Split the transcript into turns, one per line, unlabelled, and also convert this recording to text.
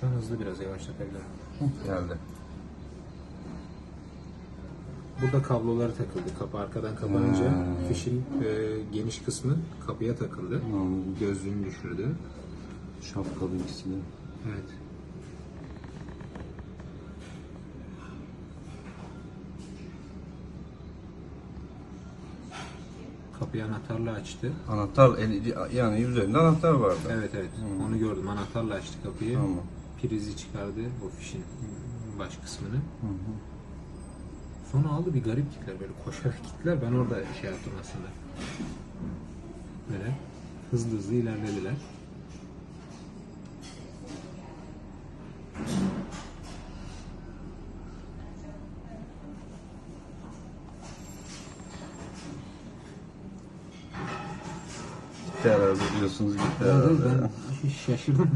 Şu an hızlı biraz yavaşlatabilirim.
Geldi.
Burada kabloları takıldı. Kapı arkadan kapanınca
Hmm.
fişin e, geniş kısmı kapıya takıldı.
Anladım.
Gözlüğünü düşürdü.
Şapkalı ikisi de.
Evet. Kapıyı anahtarla açtı.
Anahtar eli, yani üzerinde anahtar vardı.
Evet evet. Onu gördüm. Anahtarla açtı kapıyı.
Tamam.
Prizi çıkardı o fişin baş kısmını. Sonra aldı bir garip gittiler böyle koşarak gittiler. Ben orada şey yaptım aslında. Böyle hızlı hızlı ilerlediler.
Gitti herhalde diyorsunuz gitti herhalde.
ben şaşırdım.